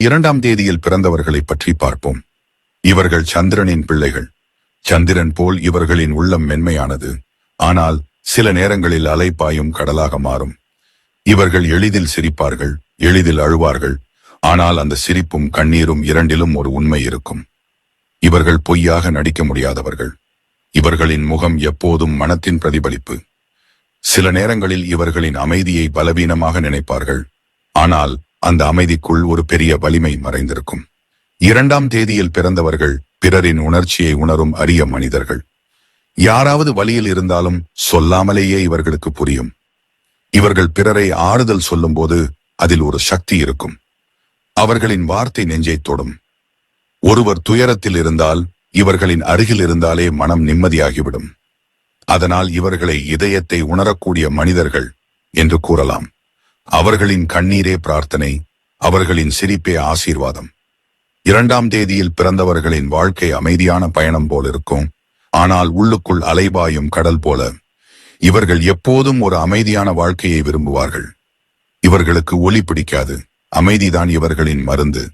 இரண்டாம் தேதியில் பிறந்தவர்களை பற்றி பார்ப்போம். இவர்கள் சந்திரனின் பிள்ளைகள். சந்திரன் போல் இவர்களின் உள்ளம் மென்மையானது. ஆனால் சில நேரங்களில் அலைப்பாயும் கடலாக மாறும். இவர்கள் எளிதில் சிரிப்பார்கள் எளிதில் அழுவார்கள். ஆனால் அந்த சிரிப்பும் கண்ணீரும் இரண்டிலும் ஒரு உண்மை இருக்கும். இவர்கள் பொய்யாக நடிக்க முடியாதவர்கள். இவர்களின் முகம் எப்போதும் மனத்தின் பிரதிபலிப்பு. சில நேரங்களில் இவர்களின் அமைதியை பலவீனமாக நினைப்பார்கள். ஆனால் அந்த அமைதிக்குள் ஒரு பெரிய வலிமை மறைந்திருக்கும். இரண்டாம் தேதியில் பிறந்தவர்கள் பிறரின் உணர்ச்சியை உணரும் அரிய மனிதர்கள். யாராவது வழியில் இருந்தாலும் சொல்லாமலேயே இவர்களுக்கு புரியும். இவர்கள் பிறரை ஆறுதல் சொல்லும்போது அதில் ஒரு சக்தி இருக்கும். அவர்களின் வார்த்தை நெஞ்சை தொடும். ஒருவர் துயரத்தில் இருந்தால் இவர்களின் அருகில் இருந்தாலே மனம் நிம்மதியாகிவிடும். அதனால் இவர்களை இதயத்தை உணரக்கூடிய மனிதர்கள் என்று கூறலாம். அவர்களின் கண்ணீரே பிரார்த்தனை அவர்களின் சிரிப்பே ஆசீர்வாதம். இரண்டாம் தேதியில் பிறந்தவர்களின் வாழ்க்கை அமைதியான பயணம் போல் இருக்கும் ஆனால் உள்ளுக்குள் அலைபாயும் கடல் போல. இவர்கள் எப்போதும் ஒரு அமைதியான வாழ்க்கையை விரும்புவார்கள். இவர்களுக்கு ஒளி பிடிக்காது அமைதிதான் இவர்களின் மருந்து.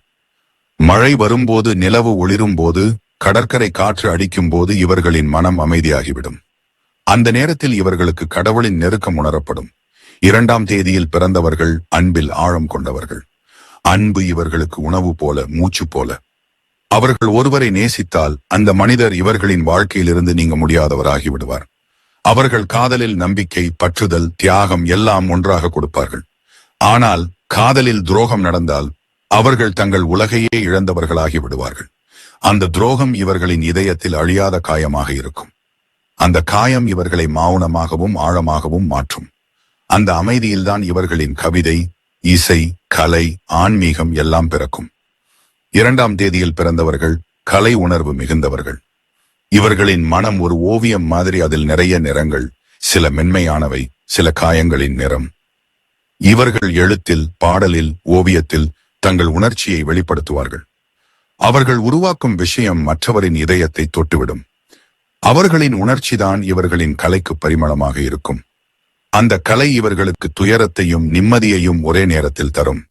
மழை வரும்போது நிலவு ஒளிரும் போது கடற்கரை காற்று அடிக்கும் போது இவர்களின் மனம் அமைதியாகிவிடும். அந்த நேரத்தில் இவர்களுக்கு கடவுளின் நெருக்கம் உணரப்படும். இரண்டாம் தேதியில் பிறந்தவர்கள் அன்பில் ஆழம் கொண்டவர்கள். அன்பு இவர்களுக்கு உணவு போல மூச்சு போல. அவர்கள் ஒருவரை நேசித்தால் அந்த மனிதர் இவர்களின் வாழ்க்கையிலிருந்து நீங்க முடியாதவராகி விடுவார். அவர்கள் காதலில் நம்பிக்கை பற்றுதல் தியாகம் எல்லாம் ஒன்றாக கொடுப்பார்கள். ஆனால் காதலில் துரோகம் நடந்தால் அவர்கள் தங்கள் உலகையே இழந்தவர்களாகி விடுவார்கள். அந்த துரோகம் இவர்களின் இதயத்தில் அழியாத காயமாக இருக்கும். அந்த காயம் இவர்களை மௌனமாகவும் ஆழமாகவும் மாற்றும். அந்த அமைதியில்தான் இவர்களின் கவிதை இசை கலை ஆன்மீகம் எல்லாம் பிறக்கும். இரண்டாம் தேதியில் பிறந்தவர்கள் கலை உணர்வு மிகுந்தவர்கள். இவர்களின் மனம் ஒரு ஓவியம் மாதிரி அதில் நிறைய நிறங்கள் சில மென்மையானவை சில காயங்களின் நிறம். இவர்கள் எழுத்தில் பாடலில் ஓவியத்தில் தங்கள் உணர்ச்சியை வெளிப்படுத்துவார்கள். அவர்கள் உருவாக்கும் விஷயம் மற்றவரின் இதயத்தை தொட்டுவிடும். அவர்களின் உணர்ச்சிதான் இவர்களின் கலைக்கு பரிமளமாக இருக்கும். அந்த கலை இவர்களுக்கு துயரத்தையும் நிம்மதியையும் ஒரே நேரத்தில் தரும்.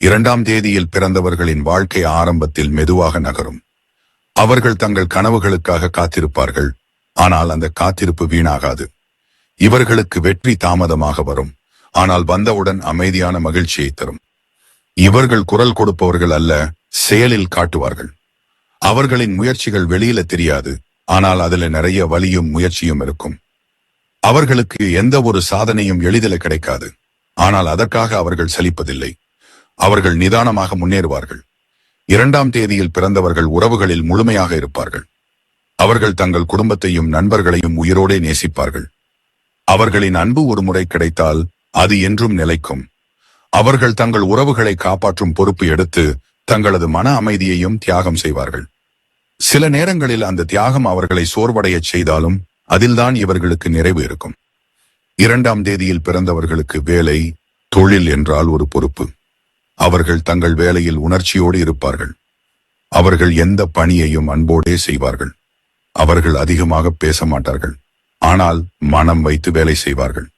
இரண்டாம் தேதியில் பிறந்தவர்களின் வாழ்க்கை ஆரம்பத்தில் மெதுவாக நகரும். அவர்கள் தங்கள் கனவுகளுக்காக காத்திருப்பார்கள். ஆனால் அந்த காத்திருப்பு வீணாகாது. இவர்களுக்கு வெற்றி தாமதமாக வரும். ஆனால் வந்தவுடன் அமைதியான மகிழ்ச்சியை தரும். இவர்கள் குரல் கொடுப்பவர்கள் அல்ல செயலில் காட்டுவார்கள். அவர்களின் முயற்சிகள் வெளியில தெரியாது. ஆனால் அதுல நிறைய வலியும் முயற்சியும் இருக்கும். அவர்களுக்கு எந்த ஒரு சாதனையும் எளிதில் கிடைக்காது. ஆனால் அதற்காக அவர்கள் சலிப்பதில்லை. அவர்கள் நிதானமாக முன்னேறுவார்கள். இரண்டாம் தேதியில் பிறந்தவர்கள் உறவுகளில் முழுமையாக இருப்பார்கள். அவர்கள் தங்கள் குடும்பத்தையும் நண்பர்களையும் உயிரோடே நேசிப்பார்கள். அவர்களின் அன்பு ஒரு முறை கிடைத்தால் அது என்றும் நிலைக்கும். அவர்கள் தங்கள் உறவுகளை காப்பாற்றும் பொறுப்பு எடுத்து தங்களது மன அமைதியையும் தியாகம் செய்வார்கள். சில நேரங்களில் அந்த தியாகம் அவர்களை சோர்வடையச் செய்தாலும் அதில்தான் இவர்களுக்கு நிறைவு இருக்கும். இரண்டாம் தேதியில் பிறந்தவர்களுக்கு வேலை தொழில் என்றால் ஒரு பொறுப்பு. அவர்கள் தங்கள் வேலையில் உணர்ச்சியோடு இருப்பார்கள். அவர்கள் எந்த பணியையும் அன்போடே செய்வார்கள். அவர்கள் அதிகமாக பேச மாட்டார்கள். ஆனால் மனம் வைத்து வேலை செய்வார்கள்.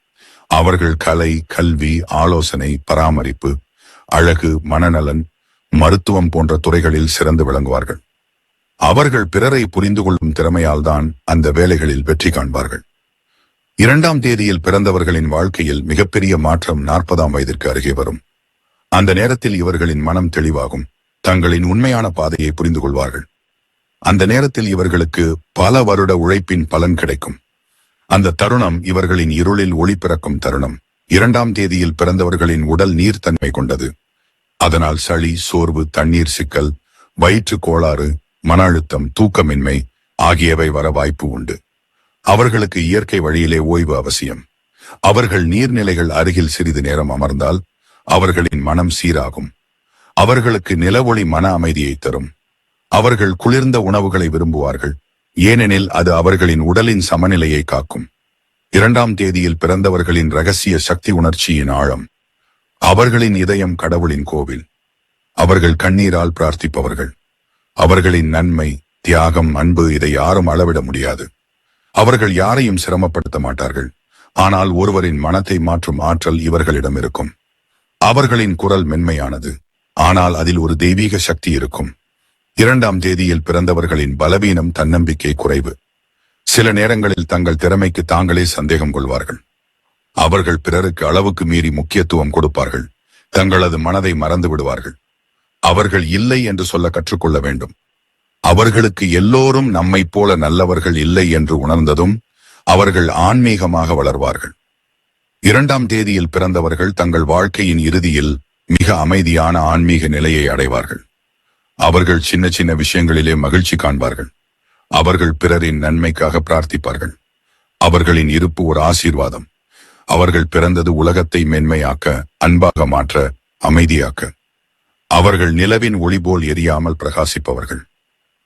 அவர்கள் கலை கல்வி ஆலோசனை பராமரிப்பு அழகு மனநலன் மருத்துவம் போன்ற துறைகளில் சிறந்து விளங்குவார்கள். அவர்கள் பிறரை புரிந்து கொள்ளும் திறமையால்தான் அந்த வேலைகளில் வெற்றி காண்பார்கள். இரண்டாம் தேதியில் பிறந்தவர்களின் வாழ்க்கையில் மிகப்பெரிய மாற்றம் நாற்பதாம் வயதிற்கு அருகே வரும். அந்த நேரத்தில் இவர்களின் மனம் தெளிவாகும். தங்களின் உண்மையான பாதையை புரிந்து கொள்வார்கள். அந்த நேரத்தில் இவர்களுக்கு பல வருட உழைப்பின் பலன் கிடைக்கும். அந்த தருணம் இவர்களின் இருளில் ஒளி பிறக்கும் தருணம். இரண்டாம் தேதியில் பிறந்தவர்களின் உடல் நீர்த்தன்மை கொண்டது. அதனால் சளி சோர்வு தண்ணீர் சிக்கல் வயிற்று கோளாறு மன அழுத்தம் தூக்கமின்மை ஆகியவை வர வாய்ப்பு உண்டு. அவர்களுக்கு இயற்கை வழியிலே ஓய்வு அவசியம். அவர்கள் நீர்நிலைகள் அருகில் சிறிது நேரம் அமர்ந்தால் அவர்களின் மனம் சீராகும். அவர்களுக்கு நிலவொளி மன அமைதியை தரும். அவர்கள் குளிர்ந்த உணவுகளை விரும்புவார்கள். ஏனெனில் அது அவர்களின் உடலின் சமநிலையை காக்கும். இரண்டாம் தேதியில் பிறந்தவர்களின் ரகசிய சக்தி உணர்ச்சியின் ஆழம். அவர்களின் இதயம் கடவுளின் கோவில். அவர்கள் கண்ணீரால் பிரார்த்திப்பவர்கள். அவர்களின் நன்மை தியாகம் அன்பு இதை யாரும் அளவிட முடியாது. அவர்கள் யாரையும் சிரமப்படுத்த மாட்டார்கள். ஆனால் ஒருவரின் மனத்தை மாற்றும் ஆற்றல் இவர்களிடம் இருக்கும். அவர்களின் குரல் மென்மையானது. ஆனால் அதில் ஒரு தெய்வீக சக்தி இருக்கும். இரண்டாம் தேதியில் பிறந்தவர்களின் பலவீனம் தன்னம்பிக்கை குறைவு. சில நேரங்களில் தங்கள் திறமைக்கு தாங்களே சந்தேகம் கொள்வார்கள். அவர்கள் பிறருக்கு அளவுக்கு மீறி முக்கியத்துவம் கொடுப்பார்கள். தங்களது மனதை மறந்து விடுவார்கள். அவர்கள் இல்லை என்று சொல்ல கற்றுக்கொள்ள வேண்டும். அவர்களுக்கு எல்லோரும் நம்மைப் போல நல்லவர்கள் இல்லை என்று உணர்ந்ததும் அவர்கள் ஆன்மீகமாக வளர்வார்கள். இரண்டாம் தேதியில் பிறந்தவர்கள் தங்கள் வாழ்க்கையின் இறுதியில் மிக அமைதியான ஆன்மீக நிலையை அடைவார்கள். அவர்கள் சின்ன சின்ன விஷயங்களிலே மகிழ்ச்சி காண்பார்கள். அவர்கள் பிறரின் நன்மைக்காக பிரார்த்திப்பார்கள். அவர்களின் இருப்பு ஒரு ஆசீர்வாதம். அவர்கள் பிறந்தது உலகத்தை மென்மையாக்க அன்பாக மாற்ற அமைதியாக்க. அவர்கள் நிலவின் ஒளி போல் எரியாமல் பிரகாசிப்பவர்கள்.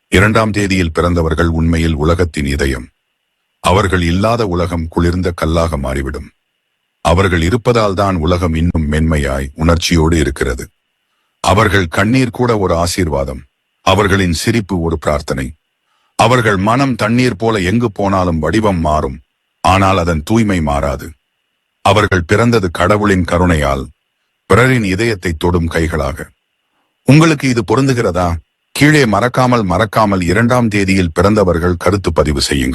இரண்டாம் தேதியில் பிறந்தவர்கள் உண்மையில் உலகத்தின் இதயம். அவர்கள் இல்லாத உலகம் குளிர்ந்த கல்லாக மாறிவிடும். அவர்கள் இருப்பதால் தான் உலகம் இன்னும் மென்மையாய் உணர்ச்சியோடு இருக்கிறது. அவர்கள் கண்ணீர் கூட ஒரு ஆசீர்வாதம். அவர்களின் சிரிப்பு ஒரு பிரார்த்தனை. அவர்கள் மனம் தண்ணீர் போல எங்கு போனாலும் வடிவம் மாறும். ஆனால் அதன் தூய்மை மாறாது. அவர்கள் பிறந்தது கடவுளின் கருணையால் பிறரின் இதயத்தை தொடும் கைகளாக. உங்களுக்கு இது பொருந்துகிறதா? கீழே மறக்காமல் மறக்காமல் இரண்டாம் தேதியில் பிறந்தவர்கள் கருத்து பதிவு செய்யுங்கள்.